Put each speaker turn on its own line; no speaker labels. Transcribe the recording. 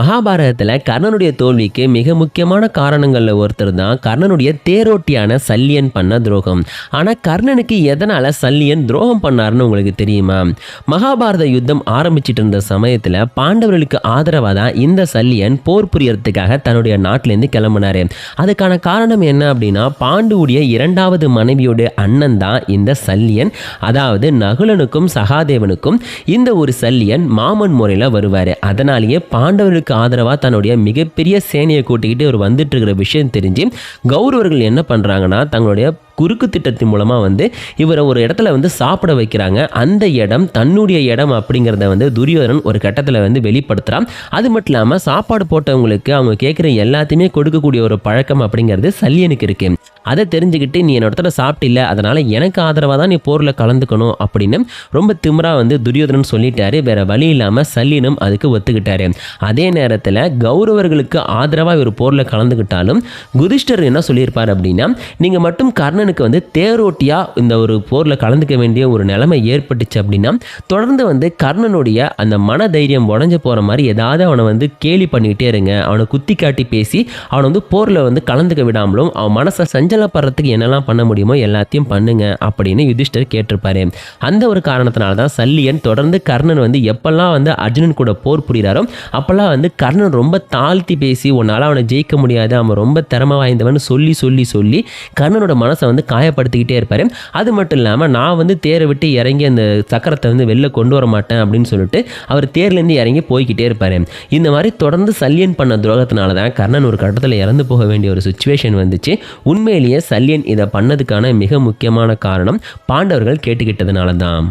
மகாபாரதத்தில் கர்ணனுடைய தோல்விக்கு மிக முக்கியமான காரணங்களில் ஒருத்தர் தான் கர்ணனுடைய தேரோட்டியான சல்லியன் பண்ண துரோகம். ஆனால் கர்ணனுக்கு எதனால் சல்லியன் துரோகம் பண்ணாருன்னு உங்களுக்கு தெரியுமா? மகாபாரத யுத்தம் ஆரம்பிச்சிட்டு இருந்த சமயத்தில் பாண்டவர்களுக்கு ஆதரவாக தான் இந்த சல்லியன் போர் புரியறதுக்காக தன்னுடைய நாட்டிலேருந்து கிளம்புனாரு. அதுக்கான காரணம் என்ன அப்படின்னா பாண்டுவுடைய இரண்டாவது மனைவியோட அண்ணன் தான் இந்த சல்லியன். அதாவது நகுலனுக்கும் சகாதேவனுக்கும் இந்த ஒரு சல்லியன் மாமன் முறையில் வருவார். அதனாலேயே பாண்டவர்களுக்கு ஆதரவாக தன்னுடைய மிகப்பெரிய சேனையை கூட்டிக்கிட்டு இவர் வந்துட்டு இருக்கிற விஷயம் தெரிஞ்சு கௌரவர்கள் என்ன பண்ணுறாங்கன்னா தங்களுடைய குறுக்கு திட்டத்தின் மூலமாக வந்து இவரை ஒரு இடத்துல வந்து சாப்பிட வைக்கிறாங்க. அந்த இடம் தன்னுடைய இடம் அப்படிங்கிறத வந்து துரியோதனன் ஒரு கட்டத்தில் வந்து வெளிப்படுத்துகிறான் அது மட்டும் இல்லாமல் சாப்பாடு போட்டவங்களுக்கு அவங்க கேட்குற எல்லாத்தையுமே கொடுக்கக்கூடிய ஒரு பழக்கம் அப்படிங்கிறது சல்லியனுக்கு இருக்கு. அதை தெரிஞ்சுக்கிட்டு நீ என்னோட இடத்துல சாப்பிட்டில்ல அதனால் எனக்கு ஆதரவாக தான் நீ போரில் கலந்துக்கணும். அப்படின்னு ரொம்ப திமிரா வந்து துரியோதனன் சொல்லிட்டாரு. வேற வழி இல்லாமல் சல்லியனும் அதுக்கு ஒத்துக்கிட்டாரு. அதே நேரத்தில் கௌரவர்களுக்கு ஆதரவாக இவர் போரில் கலந்துக்கிட்டாலும் குதிஷ்டர் என்ன சொல்லியிருப்பார் அப்படின்னா நீங்கள் மட்டும் கர்ணன் கர்ணனுக்கு வந்து தேரோட்டியாக இந்த ஒரு போரில் கலந்துக்க வேண்டிய ஒரு நிலைமை ஏற்பட்டுச்சு அப்படின்னா தொடர்ந்து வந்து கர்ணனுடைய அந்த மன தைரியம் உடஞ்சு போகிற மாதிரி ஏதாவது அவனை வந்து கேலி பண்ணிக்கிட்டே இருங்க. அவனை குத்தி காட்டி பேசி அவனை வந்து போரில் வந்து கலந்துக்க விடாமலும் அவன் மனசை சஞ்சலப்படுறதுக்கு என்னெல்லாம் பண்ண முடியுமோ எல்லாத்தையும் பண்ணுங்க அப்படின்னு யுதிஷ்டர் கேட்டிருப்பாரு. அந்த ஒரு காரணத்தினால தான் சல்லியன் தொடர்ந்து கர்ணன் வந்து எப்பெல்லாம் வந்து அர்ஜுனன் கூட போர் புரிகிறாரோ அப்போல்லாம் வந்து கர்ணன் ரொம்ப தாழ்த்தி பேசி உன்னால் அவனை ஜெயிக்க முடியாது. அவன் ரொம்ப திறமை வாய்ந்தவன். சொல்லி சொல்லி சொல்லி கர்ணனோட மனசை வந்து காயப்படுத்திக்கிட்டே இருப்பார். அது மட்டும் இல்லாமல் நான் வந்து தேரை விட்டு இறங்கி அந்த சக்கரத்தை வந்து வெளில கொண்டு வர மாட்டேன் அப்படின்னு சொல்லிட்டு அவர் தேர்லேருந்து இறங்கி போய்கிட்டே இருப்பார். இந்த மாதிரி தொடர்ந்து சல்யன் பண்ண துரோகத்தினால தான் கர்ணன் ஒரு கட்டத்தில் இறந்து போக வேண்டிய ஒரு சுச்சுவேஷன் வந்துச்சு. உண்மையிலேயே சல்யன் இதை பண்ணதுக்கான மிக முக்கியமான காரணம் பாண்டவர்கள் கேட்டுக்கிட்டதுனால தான்